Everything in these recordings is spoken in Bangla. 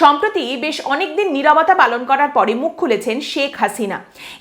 সম্প্রতি বেশ অনেকদিন নিরবতা পালন করার পরে মুখ খুলেছেন শেখ হাসিনা।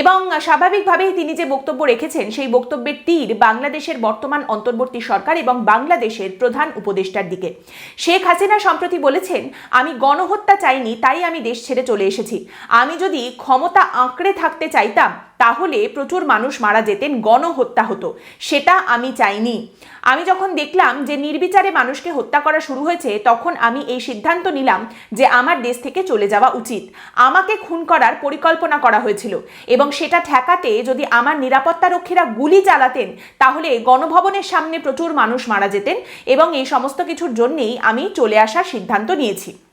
এবং স্বাভাবিকভাবেই তিনি যে বক্তব্য রেখেছেন, সেই বক্তব্যের তীর বাংলাদেশের বর্তমান অন্তর্বর্তী সরকার এবং বাংলাদেশের প্রধান উপদেষ্টার দিকে। শেখ হাসিনা সম্প্রতি বলেছেন, আমি গণহত্যা চাইনি, তাই আমি দেশ ছেড়ে চলে এসেছি। আমি যদি ক্ষমতা আঁকড়ে থাকতে চাইতাম তাহলে প্রচুর মানুষ মারা যেতেন, গণহত্যা হতো। সেটা আমি চাইনি। আমি যখন দেখলাম যে নির্বিচারে মানুষকে হত্যা করা শুরু হয়েছে, তখন আমি এই সিদ্ধান্ত নিলাম যে আমার দেশ থেকে চলে যাওয়া উচিত। আমাকে খুন করার পরিকল্পনা করা হয়েছিল এবং সেটা ঠেকাতে যদি আমার নিরাপত্তারক্ষীরা গুলি চালাতেন, তাহলে গণভবনের সামনে প্রচুর মানুষ মারা যেতেন এবং এই সমস্ত কিছুর জন্যেই আমি চলে আসার সিদ্ধান্ত নিয়েছি।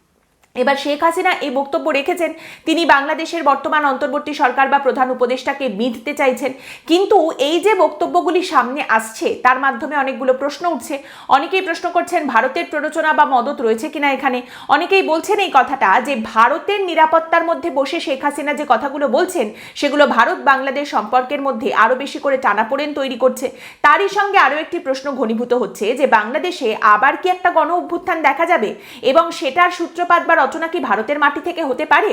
এবার শেখ হাসিনা এই বক্তব্য রেখেছেন, তিনি বাংলাদেশের বর্তমান অন্তর্বর্তী সরকার বা প্রধান উপদেষ্টাকে বিঁধতে চাইছেন। কিন্তু এই যে বক্তব্যগুলি সামনে আসছে, তার মাধ্যমে অনেকগুলো প্রশ্ন উঠছে। অনেকেই প্রশ্ন করছেন, ভারতের প্ররোচনা বা মদত রয়েছে কিনা এখানে? অনেকেই বলছেন এই কথাটা যে, ভারতের নিরাপত্তার মধ্যে বসে শেখ হাসিনা যে কথাগুলো বলছেন, সেগুলো ভারত বাংলাদেশ সম্পর্কের মধ্যে আরও বেশি করে টানাপোড়েন তৈরি করছে। তারই সঙ্গে আরও একটি প্রশ্ন ঘনীভূত হচ্ছে যে, বাংলাদেশে আবার কি একটা গণ অভ্যুত্থান দেখা যাবে এবং সেটার সূত্রপাত বা রচনা কি ভারতের মাটি থেকে হতে পারে?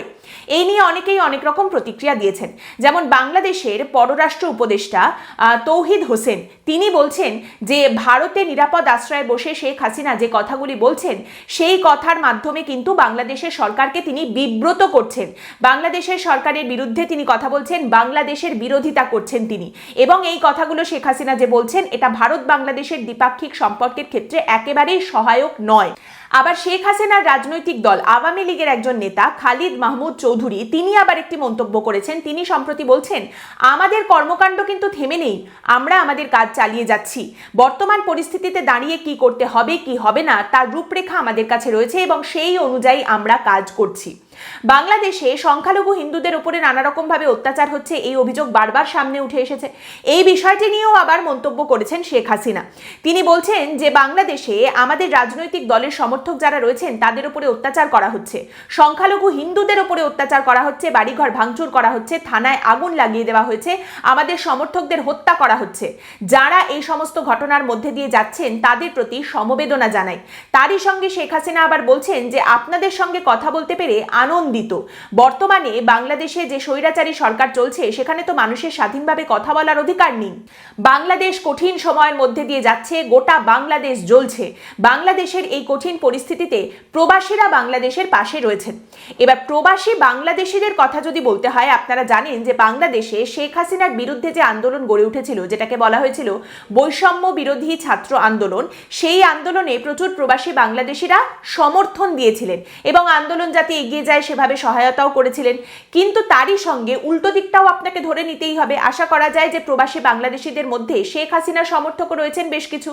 এই নিয়ে অনেকেই অনেক রকম প্রতিক্রিয়া দিয়েছেন। যেমন বাংলাদেশের পররাষ্ট্র উপদেষ্টা তৌহিদ হোসেন। তিনি বলছেন যে, ভারতে নিরাপদ আশ্রয়ে বসে শেখ হাসিনা যে কথাগুলি বলছেন, সেই কথার মাধ্যমে কিন্তু বাংলাদেশের সরকারকে তিনি বিব্রত করছেন। বাংলাদেশের সরকারের বিরুদ্ধে তিনি কথা বলছেন, বাংলাদেশের বিরোধিতা করছেন তিনি। এবং এই কথাগুলো শেখ হাসিনা যে বলছেন, এটা ভারত বাংলাদেশের দ্বিপাক্ষিক সম্পর্কের ক্ষেত্রে একেবারেই সহায়ক নয়। আবার শেখ হাসিনার রাজনৈতিক দল আওয়ামী লীগের একজন নেতা খালিদ মাহমুদ চৌধুরী, তিনি আবার একটি মন্তব্য করেছেন। তিনি সম্প্রতি বলছেন, আমাদের কর্মকাণ্ড কিন্তু থেমে নেই। আমরা আমাদের কাজ চালিয়ে যাচ্ছি। বর্তমান পরিস্থিতিতে দাঁড়িয়ে কি করতে হবে, কি হবে না, তার রূপরেখা আমাদের কাছে রয়েছে এবং সেই অনুযায়ী আমরা কাজ করছি। বাংলাদেশে সংখ্যালঘু হিন্দুদের উপরে নানা রকমভাবে অত্যাচার হচ্ছে, এই অভিযোগ বারবার সামনে উঠে এসেছে। এই বিষয়টি নিয়েও আবার মন্তব্য করেছেন শেখ হাসিনা। তিনি বলছেন যে, বাংলাদেশে আমাদের রাজনৈতিক দলের সমর্থক যারা রয়েছেন, তাদের উপরে অত্যাচার করা হচ্ছে। সংখ্যালঘু হিন্দুদের উপরে অত্যাচার করা হচ্ছে, বাড়িঘর ভাঙচুর করা হচ্ছে, থানায় আগুন লাগিয়ে দেওয়া হয়েছে, আমাদের সমর্থকদের হত্যা করা হচ্ছে। যারা এই সমস্ত ঘটনার মধ্যে দিয়ে যাচ্ছেন, তাদের প্রতি সমবেদনা জানাই। তারই সঙ্গে শেখ হাসিনা আবার বলছেন যে, আপনাদের সঙ্গে কথা বলতে পেরে আনন্দিত। বর্তমানে বাংলাদেশে যে স্বৈরাচারী সরকার চলছে, সেখানে তো মানুষের স্বাধীনভাবে কথা বলার অধিকার নেই। বাংলাদেশ কঠিন সময়ের মধ্যে দিয়ে যাচ্ছে, গোটা বাংলাদেশ জ্বলছে। বাংলাদেশের এই কঠিন পরিস্থিতিতে প্রবাসীরা বাংলাদেশের পাশে রয়েছেন। এবার প্রবাসী বাংলাদেশিদের কথা যদি বলতে হয়, আপনারা জানেন যে বাংলাদেশে শেখ হাসিনার বিরুদ্ধে যে আন্দোলন গড়ে উঠেছিল, যেটাকে বলা হয়েছিল বৈষম্য বিরোধী ছাত্র আন্দোলন, সেই আন্দোলনে প্রচুর প্রবাসী বাংলাদেশিরা সমর্থন দিয়েছিলেন। এবং আন্দোলন যাতে এগিয়ে যায় সেভাবে সহায়তাও করেছিলেন। কিন্তু তারই সঙ্গে উল্টো দিকটাও আপনাকে ধরে নিতেই হবে। আশা করা যায় যে প্রবাসী বাংলাদেশিদের মধ্যে শেখ হাসিনার সমর্থকও রয়েছেন বেশ কিছু।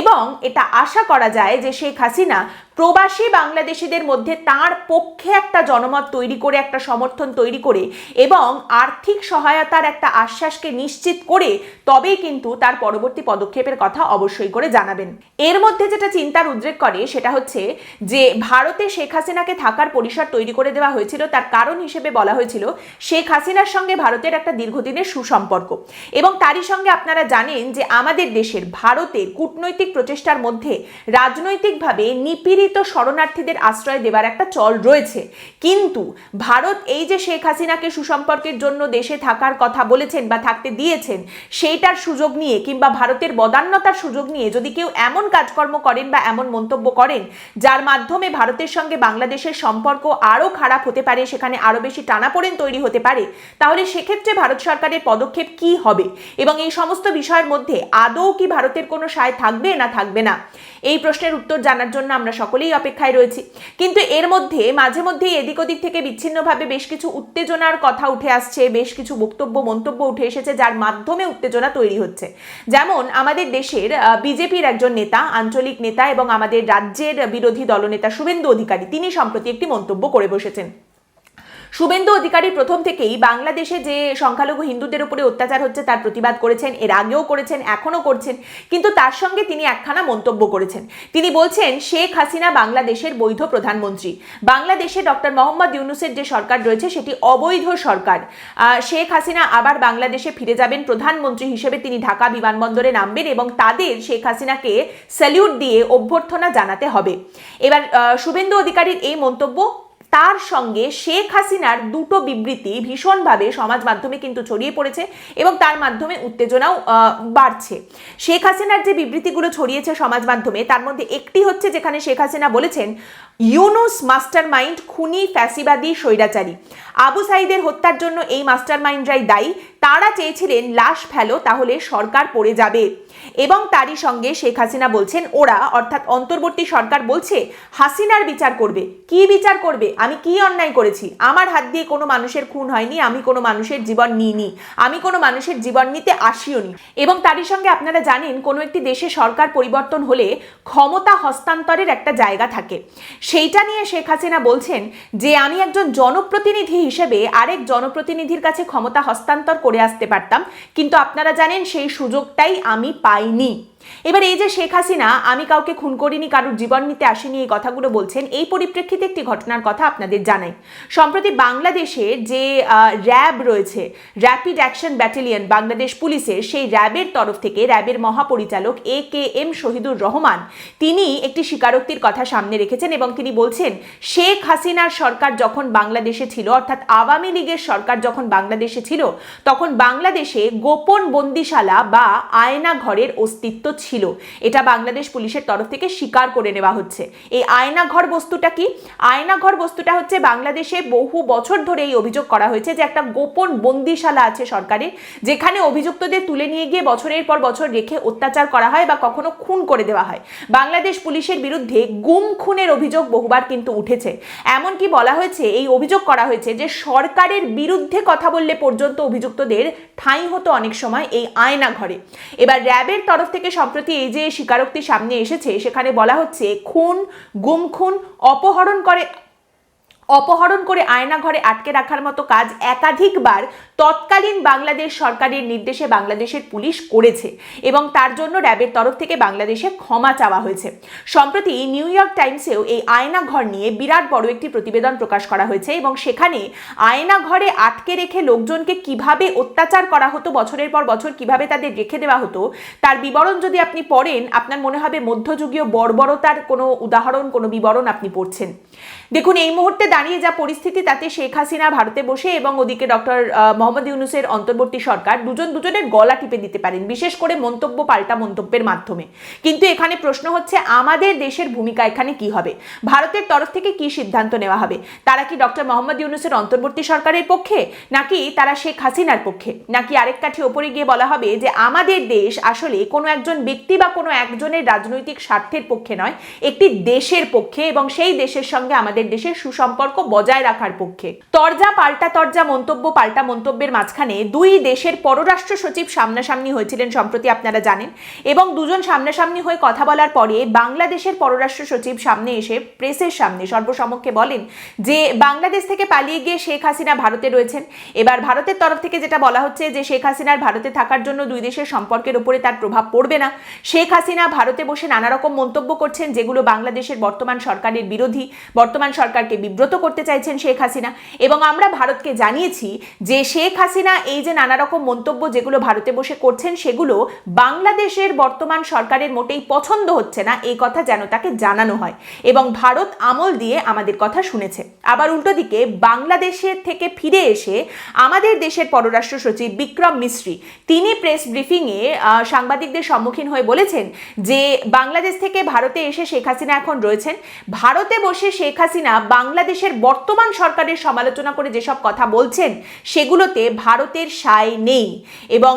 এবং এটা আশা করা যায় যে শেখ হাসিনা প্রবাসী বাংলাদেশিদের মধ্যে তার পক্ষে একটা জনমত তৈরি করে, একটা সমর্থন তৈরি করে এবং আর্থিক সহায়তার একটা আশ্বাসকে নিশ্চিত করে তবেই কিন্তু তার পরবর্তী পদক্ষেপের কথা অবশ্যই করে জানাবেন। এর মধ্যে যেটা চিন্তার উদ্রেক করে সেটা হচ্ছে যে ভারতে শেখ হাসিনাকে থাকার পরিসর তৈরি করে দেওয়া হয়েছিল, তার কারণ হিসেবে বলা হয়েছিল শেখ হাসিনার সঙ্গে ভারতের একটা দীর্ঘদিনের সুসম্পর্ক। এবং তারই সঙ্গে আপনারা জানেন যে আমাদের দেশের ভারতের কূটনৈতিক প্রচেষ্টার মধ্যে রাজনৈতিকভাবে নিপীড়িত শরণার্থীদের আশ্রয় দেওয়ার একটা চল রয়েছে। কিন্তু ভারত এই যে শেখ হাসিনাকে সুসম্পর্কের জন্য দেশে থাকার কথা বলেছেন বা থাকতে দিয়েছেন, সেইটার সুযোগ নিয়ে কিংবা ভারতের বদান্যতার সুযোগ নিয়ে যদি কেউ এমন কাজকর্ম করেন বা এমন মন্তব্য করেন, যার মাধ্যমে ভারতের সঙ্গে বাংলাদেশের সম্পর্ক আরও খারাপ হতে পারে, সেখানে আরও বেশি টানাপোড়েন তৈরি হতে পারে, তাহলে সেক্ষেত্রে ভারত সরকারের পদক্ষেপ কি হবে? এবং এই সমস্ত বিষয়ের মধ্যে আদৌ কি ভারতের কোনো সায় থাকবে না থাকবে না? এই প্রশ্নের উত্তর জানার জন্য আমরা সকলেই অপেক্ষায় রয়েছি। কিন্তু এর মধ্যে, মাঝে মধ্যেই এদিক ওদিক থেকে বিচ্ছিন্নভাবে বেশ কিছু উত্তেজনার কথা উঠে আসছে, বেশ কিছু বক্তব্য, মন্তব্য উঠে এসেছে, যার মাধ্যমে উত্তেজনা তৈরি হচ্ছে। যেমন আমাদের দেশের বিজেপির একজন নেতা, আঞ্চলিক নেতা এবং আমাদের রাজ্যের বিরোধী দলনেতা শুভেন্দু অধিকারী, তিনি সম্প্রতি একটি মন্তব্য করে বসেছেন। শুভেন্দু অধিকারী প্রথম থেকেই বাংলাদেশে যে সংখ্যালঘু হিন্দুদের উপরে অত্যাচার হচ্ছে, তার প্রতিবাদ করেছেন, এর আগেও করেছেন, এখনও করছেন, কিন্তু তার সঙ্গে তিনি একখানা মন্তব্য করেছেন। তিনি বলছেন, শেখ হাসিনা বাংলাদেশের বৈধ প্রধানমন্ত্রী। বাংলাদেশে ডক্টর মোহাম্মদ ইউনুসের যে সরকার রয়েছে, সেটি অবৈধ সরকার। শেখ হাসিনা আবার বাংলাদেশে ফিরে যাবেন, প্রধানমন্ত্রী হিসেবে তিনি ঢাকা বিমানবন্দরে নামবেন এবং তাদের শেখ হাসিনাকে স্যালিউট দিয়ে অভ্যর্থনা জানাতে হবে। এবার শুভেন্দু অধিকারীর এই মন্তব্য তার সঙ্গে শেখ হাসিনার দুটো বিবৃতি ভীষণভাবে সমাজ মাধ্যমে কিন্তু ছড়িয়ে পড়েছে এবং তার মাধ্যমে উত্তেজনাও বাড়ছে। শেখ হাসিনার যে বিবৃতিগুলো ছড়িয়েছে সমাজ মাধ্যমে, তার মধ্যে একটি হচ্ছে যেখানে শেখ হাসিনা বলেছেন ইউনুস মাস্টার মাইন্ড খুনি, ফ্যাসিবাদী, স্বৈরাচারী। আবু সাইদের হত্যার জন্য এই মাস্টার মাইন্ডরাই দায়ী। তারা চেয়েছিলেন লাশ ফেলো, তাহলে সরকার পড়ে যাবে। এবং তারই সঙ্গে শেখ হাসিনা বলছেন, ওরা, অর্থাৎ অন্তর্বর্তী সরকার বলছে, হাসিনার বিচার করবে। কি বিচার করবে? আমি কি অন্যায় করেছি? আমার হাত দিয়ে কোনো মানুষের খুন হয়নি, আমি কোনো মানুষের জীবন নিইনি, আমি কোনো মানুষের জীবন নিতে আসিও নি এবং তারই সঙ্গে আপনারা জানেন, কোনো একটি দেশে সরকার পরিবর্তন হলে ক্ষমতা হস্তান্তরের একটা জায়গা থাকে। সেইটা নিয়ে শেখ হাসিনা বলছেন যে, আমি একজন জনপ্রতিনিধি হিসেবে আরেক জনপ্রতিনিধির কাছে ক্ষমতা হস্তান্তর করে আসতে পারতাম। কিন্তু আপনারা জানেন সেই সুযোগটাই আমি পাইনি। এবার এই যে শেখ হাসিনা, আমি কাউকে খুন করিনি, কারোর জীবন নিতে আসেনি, এই কথাগুলো বলছেন, এই পরিপ্রেক্ষিতে একটি ঘটনার কথা আপনাদের জানাই। সম্প্রতি বাংলাদেশে যে র্যাব রয়েছে র্যাপিড অ্যাকশন ব্যাটালিয়ন বাংলাদেশ পুলিশের, সেই র্যাবের তরফ থেকে র্যাবের মহাপরিচালক A K M Shahidur Rahman, তিনি একটি স্বীকারোক্তির কথা সামনে রেখেছেন এবং তিনি বলছেন, শেখ হাসিনার সরকার যখন বাংলাদেশে ছিল, অর্থাৎ আওয়ামী লীগের সরকার যখন বাংলাদেশে ছিল, তখন বাংলাদেশে গোপন বন্দিশালা বা আয়না ঘরের অস্তিত্ব ছিল। এটা বাংলাদেশ পুলিশের তরফ থেকে স্বীকার করে নেওয়া হচ্ছে। এই আয়নাঘর বস্তুটা কি? আয়নাঘর বস্তুটা হচ্ছে বাংলাদেশে বহু বছর ধরে এই অভিযোগ করা হয়েছে যে একটা গোপন বন্দিশালা আছে সরকারের, যেখানে অভিযুক্তদের তুলে নিয়ে গিয়ে বছরের পর বছর রেখে অত্যাচার করা হয় বা কখনো খুন করে দেওয়া হয়। বাংলাদেশ পুলিশের বিরুদ্ধে গুম খুনের অভিযোগ বহুবার কিন্তু উঠেছে। এমনকি বলা হয়েছে, এই অভিযোগ করা হয়েছে যে সরকারের বিরুদ্ধে কথা বললে পর্যন্ত অভিযুক্তদের ঠাঁই হতো অনেক সময় এই আয়না ঘরে এবার র্যাবের তরফ থেকে সম্প্রতি এই যে স্বীকারোক্তি সামনে এসেছে, সেখানে বলা হচ্ছে, খুন গুম খুন অপহরণ করে অপহরণ করে আয়নাঘরে আটকে রাখার মতো কাজ একাধিকবার তৎকালীন বাংলাদেশ সরকারের নির্দেশে বাংলাদেশের পুলিশ করেছে এবং তার জন্য র্যাবের তরফ থেকে বাংলাদেশে ক্ষমা চাওয়া হয়েছে। সম্প্রতি নিউ ইয়র্ক টাইমসেও এই আয়না ঘর নিয়ে বিরাট বড় একটি প্রতিবেদন প্রকাশ করা হয়েছে এবং সেখানে আয়না ঘরে আটকে রেখে লোকজনকে কীভাবে অত্যাচার করা হতো, বছরের পর বছর কীভাবে তাদের রেখে দেওয়া হতো, তার বিবরণ যদি আপনি পড়েন, আপনার মনে হবে মধ্যযুগীয় বর্বরতার কোনো উদাহরণ, কোনো বিবরণ আপনি পড়ছেন। দেখুন, এই মুহূর্তে দাঁড়িয়ে যা পরিস্থিতি, তাতে শেখ হাসিনা ভারতে বসে এবং ওদিকে ডক্টর মোহাম্মদ ইউনুসের অন্তর্বর্তী সরকার দুজন দুজনের গলা টিপে দিতে পারেন, বিশেষ করে মন্তব্য, পাল্টা মন্তব্যের মাধ্যমে। কিন্তু এখানে প্রশ্ন হচ্ছে, আমাদের দেশের ভূমিকা এখানে কি হবে? ভারতের তরফ থেকে কি সিদ্ধান্ত নেওয়া হবে? তারা কি ডক্টর মোহাম্মদ ইউনুসের অন্তর্বর্তী সরকারের পক্ষে? নাকি তারা শেখ হাসিনার পক্ষে? নাকি আরেক কাঠি ওপরে গিয়ে বলা হবে যে, আমাদের দেশ আসলে কোনো একজন ব্যক্তি বা কোনো একজনের রাজনৈতিক স্বার্থের পক্ষে নয়, একটি দেশের পক্ষে এবং সেই দেশের সঙ্গে আমাদের দেশের সুসম্পর্ক বজায় রাখার পক্ষে। তরজা, পাল্টা তরজা মন্তব্য, পাল্টা মন্তব্যের মাঝখানে দুই দেশের পররাষ্ট্র সচিব সামনাসামনি হয়েছিলেন সম্প্রতি আপনারা জানেন। এবং দুজন সামনাসামনি হয়ে কথা বলার পরে বাংলাদেশের পররাষ্ট্র সচিব সামনে এসে প্রেসের সামনে সর্বসমক্ষে বলেন যে, বাংলাদেশ থেকে পালিয়ে গিয়ে শেখ হাসিনা ভারতে রয়েছেন। এবার ভারতের তরফ থেকে যেটা বলা হচ্ছে যে, শেখ হাসিনার ভারতে থাকার জন্য দুই দেশের সম্পর্কের উপরে তার প্রভাব পড়বে না। শেখ হাসিনা ভারতে বসে নানা রকম মন্তব্য করছেন, যেগুলো বাংলাদেশের বর্তমান সরকারের বিরোধী, বর্তমান সরকারকে বিব্রত করতে চাইছেন শেখ হাসিনা। এবং আমরা ভারতকে জানিয়েছি যে, শেখ হাসিনা এই যে নানা রকম মন্তব্য যেগুলো ভারতে বসে করছেন, সেগুলো বাংলাদেশের বর্তমান সরকারের মোটেই পছন্দ হচ্ছে না। এই কথা যেন তাকে জানানো হয় এবং ভারত আমল দিয়ে আমাদের কথা শুনেছে। আবার উল্টো দিকে বাংলাদেশের থেকে ফিরে এসে আমাদের দেশের পররাষ্ট্র সচিব বিক্রম মিশ্রি, তিনি প্রেস ব্রিফিংয়ে সাংবাদিকদের সম্মুখীন হয়ে বলেছেন যে বাংলাদেশ থেকে ভারতে এসে শেখ হাসিনা এখন রয়েছেন। ভারতে বসে শেখ হাসিনা বাংলাদেশের বর্তমান সরকারের সমালোচনা করে যেসব কথা বলছেন, সেগুলোতে ভারতের সায় নেই এবং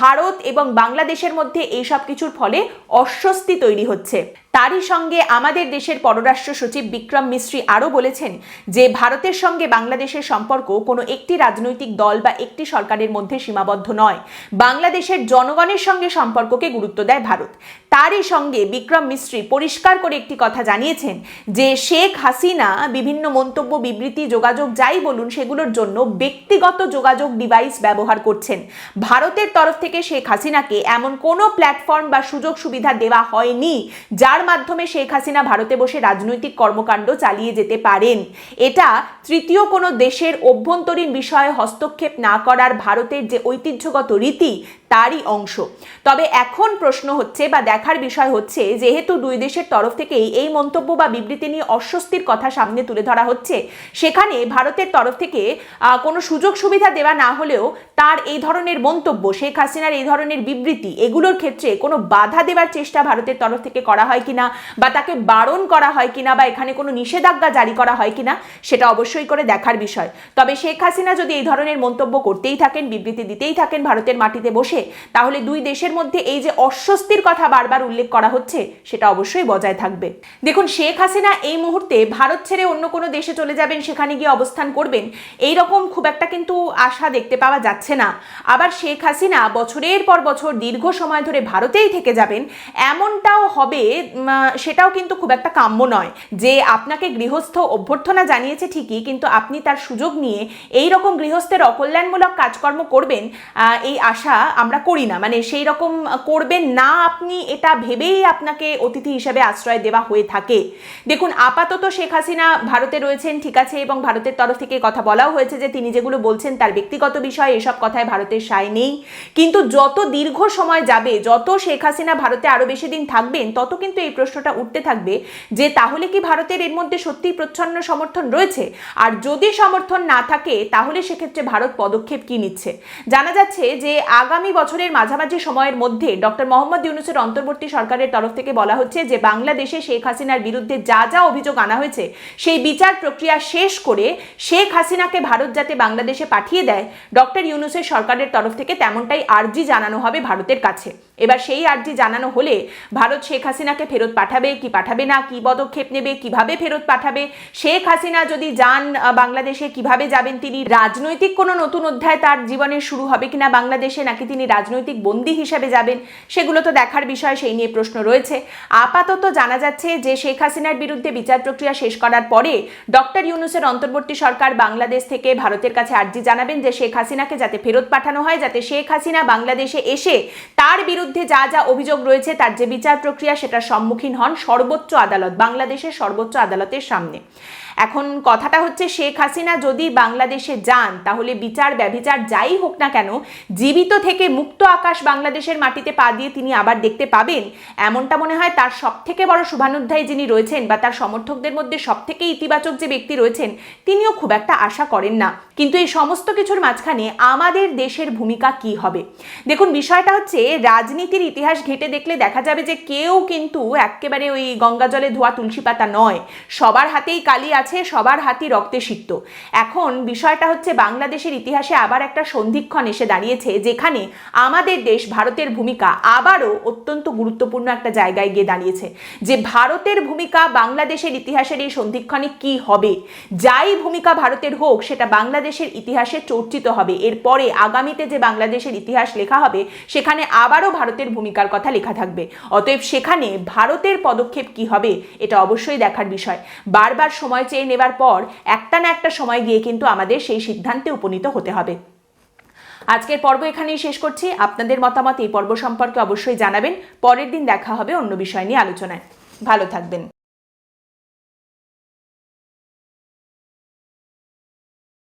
ভারত এবং বাংলাদেশের মধ্যে এইসব কিছুর ফলে অস্বস্তি তৈরি হচ্ছে। তারই সঙ্গে আমাদের দেশের পররাষ্ট্র সচিব বিক্রম মিশ্রি আরও বলেছেন যে ভারতের সঙ্গে বাংলাদেশের সম্পর্ক কোনো একটি রাজনৈতিক দল বা একটি সরকারের মধ্যে সীমাবদ্ধ নয়। বাংলাদেশের জনগণের সঙ্গে সম্পর্ককে গুরুত্ব দেয় ভারত। তারই সঙ্গে বিক্রম মিশ্রি পরিষ্কার করে একটি কথা জানিয়েছেন যে শেখ হাসিনা বিভিন্ন মন্তব্য, বিবৃতি, যোগাযোগ যাই বলুন সেগুলোর জন্য ব্যক্তিগত যোগাযোগ ডিভাইস ব্যবহার করছেন। ভারতের তরফ থেকে শেখ হাসিনাকে এমন কোনো প্ল্যাটফর্ম বা সুযোগ সুবিধা দেওয়া হয়নি যার মাধ্যমে শেখ হাসিনা ভারতে বসে রাজনৈতিক কর্মকাণ্ড চালিয়ে যেতে পারেন। এটা তৃতীয় কোনো দেশের অভ্যন্তরীণ বিষয়ে হস্তক্ষেপ না করার ভারতের যে ঐতিহ্যগত রীতি তারই অংশ। তবে এখন প্রশ্ন হচ্ছে বা দেখার বিষয় হচ্ছে, যেহেতু দুই দেশের তরফ থেকেই এই মন্তব্য বা বিবৃতি নিয়ে অস্বস্তির কথা সামনে তুলে ধরা হচ্ছে, সেখানে ভারতের তরফ থেকে কোনো সুযোগ সুবিধা দেওয়া না হলেও তার এই ধরনের মন্তব্য, শেখ হাসিনার এই ধরনের বিবৃতি, এগুলোর ক্ষেত্রে কোনো বাধা দেওয়ার চেষ্টা ভারতের তরফ থেকে করা হয় কিনা বা তাকে বারণ করা হয় কিনা বা এখানে কোনো নিষেধাজ্ঞা জারি করা হয় কিনা, সেটা অবশ্যই করে দেখার বিষয়। তবে শেখ হাসিনা যদি এই ধরনের মন্তব্য করতেই থাকেন, বিবৃতি দিতেই থাকেন ভারতের মাটিতে বসে তাহলে দুই দেশের মধ্যে এই যে অস্বস্তির কথা বারবার উল্লেখ করা হচ্ছে, সেটা অবশ্যই বজায় থাকবে। দেখুন, শেখ হাসিনা এই মুহূর্তে ভারত ছেড়ে অন্য কোনো দেশে চলে যাবেন, সেখানে গিয়ে অবস্থান করবেন এই রকম খুব একটা কিন্তু আশা দেখতে পাওয়া যাচ্ছে না। আবার শেখ হাসিনা বছরের পর বছর দীর্ঘ সময় ধরে ভারতেই থেকে যাবেন, এমনটাও হবে সেটাও কিন্তু খুব একটা কাম্য নয়। যে আপনাকে গৃহস্থ অভ্যর্থনা জানিয়েছে ঠিকই, কিন্তু আপনি তার সুযোগ নিয়ে এই রকম গৃহস্থের অকল্যাণমূলক কাজকর্ম করবেন এই আশা আমরা করি না। মানে সেই রকম করবেন না আপনি, এটা ভেবেই আপনাকে অতিথি হিসেবে আশ্রয় দেওয়া হয়ে থাকে। দেখুন, আপাতত শেখ হাসিনা ভারতে রয়েছেন, ঠিক আছে, এবং ভারতের তরফ থেকে কথা বলাও হয়েছে যে তিনি যেগুলো বলছেন তার ব্যক্তিগত বিষয়, এসব কথায় ভারতের সায় নেই। কিন্তু যত দীর্ঘ সময় যাবে, যত শেখ হাসিনা ভারতে আরও বেশি দিন থাকবেন, তত কিন্তু এই প্রশ্নটা উঠতে থাকবে যে তাহলে কি ভারতের এর মধ্যে সত্যিই প্রচ্ছন্ন সমর্থন রয়েছে? আর যদি সমর্থন না থাকে, তাহলে সেক্ষেত্রে ভারত পদক্ষেপ কি নিচ্ছে? জানা যাচ্ছে যে আগামী বছরের মাঝামাঝি সময়ের মধ্যে ডক্টর মোহাম্মদ ইউনুসের অন্তর্বর্তী সরকারের তরফ থেকে বলা হচ্ছে যে বাংলাদেশে শেখ হাসিনার বিরুদ্ধে যা যা অভিযোগ আনা হয়েছে, সেই বিচার প্রক্রিয়া শেষ করে শেখ হাসিনাকে ভারত যাতে বাংলাদেশে পাঠিয়ে দেয়, ডক্টর ইউনুসের সরকারের তরফ থেকে তেমনটাই আর্জি জানানো হবে ভারতের কাছে। এবার সেই আর্জি জানানো হলে ভারত শেখ হাসিনাকে ফেরত পাঠাবে, কি পাঠাবে না, কি পদক্ষেপ নেবে, কীভাবে ফেরত পাঠাবে, শেখ হাসিনা যদি যান বাংলাদেশে কীভাবে যাবেন তিনি, রাজনৈতিক কোনো নতুন অধ্যায় তার জীবনে শুরু হবে কিনা বাংলাদেশে নাকি তিনি রাজনৈতিক বন্দী হিসেবে যাবেন, সেগুলো তো দেখার বিষয়, সেই নিয়ে প্রশ্ন রয়েছে। আপাতত জানা যাচ্ছে যে শেখ হাসিনার বিরুদ্ধে বিচার প্রক্রিয়া শেষ করার পরে ডক্টর ইউনুসের অন্তর্বর্তী সরকার বাংলাদেশ থেকে ভারতের কাছে আর্জি জানাবেন যে শেখ হাসিনাকে যাতে ফেরত পাঠানো হয়, যাতে শেখ হাসিনা বাংলাদেশে এসে তার বিরুদ্ধে যা যা অভিযোগ রয়েছে, তার যে বিচার প্রক্রিয়া, সেটার সম্মুখীন হন সর্বোচ্চ আদালত, বাংলাদেশের সর্বোচ্চ আদালতের সামনে। এখন কথাটা হচ্ছে শেখ হাসিনা যদি বাংলাদেশে যান, তাহলে বিচার ব্যভিচার যাই হোক না কেন, জীবিত থেকে মুক্ত আকাশ বাংলাদেশের মাটিতে পা দিয়ে তিনি আবার দেখতে পাবেন। এমনটা মনে হয় তার সব থেকে বড় শুভানুধ্যায়ী যিনি রয়েছেন বা তার সমর্থকদের মধ্যে সব থেকে ইতিবাচক যে ব্যক্তি রয়েছেন, তিনিও খুব একটা আশা করেন না। কিন্তু এই সমস্ত কিছুর মাঝখানে আমাদের দেশের ভূমিকা কি হবে? দেখুন, বিষয়টা হচ্ছে রাজনীতির ইতিহাস ঘেটে দেখলে দেখা যাবে যে কেউ কিন্তু একেবারে ওই গঙ্গা জলে ধোয়া তুলসী পাতা নয়। সবার হাতেই কালি আছে সবার হাতই রক্তে সিক্ত। এখন বিষয়টা হচ্ছে বাংলাদেশের ইতিহাসে আবার একটা সন্ধিক্ষণ এসে দাঁড়িয়েছে, যেখানে আমাদের দেশ ভারতের ভূমিকা আবারও অত্যন্ত গুরুত্বপূর্ণ একটা জায়গায় গিয়ে দাঁড়িয়েছে। যে ভারতের ভূমিকা বাংলাদেশের ইতিহাসের এই সন্ধিক্ষণে কি হবে, যাই ভূমিকা ভারতের হোক, সেটা বাংলাদেশের ইতিহাসে চর্চিত হবে। এরপরে আগামীতে যে বাংলাদেশের ইতিহাস লেখা হবে, সেখানে আবারও ভারতের ভূমিকার কথা লেখা থাকবে। অতএব সেখানে ভারতের পদক্ষেপ কি হবে, এটা অবশ্যই দেখার বিষয়। বারবার সময় চেয়ে নেবার পর একটা না একটা সময় গিয়ে কিন্তু আমাদের সেই সিদ্ধান্তে উপনীত হতে হবে। আজকের পর্ব এখানেই শেষ করছি। আপনাদের মতামত এই পর্ব সম্পর্কে অবশ্যই জানাবেন। পরের দিন দেখা হবে অন্য বিষয় নিয়ে আলোচনায়। ভালো থাকবেন।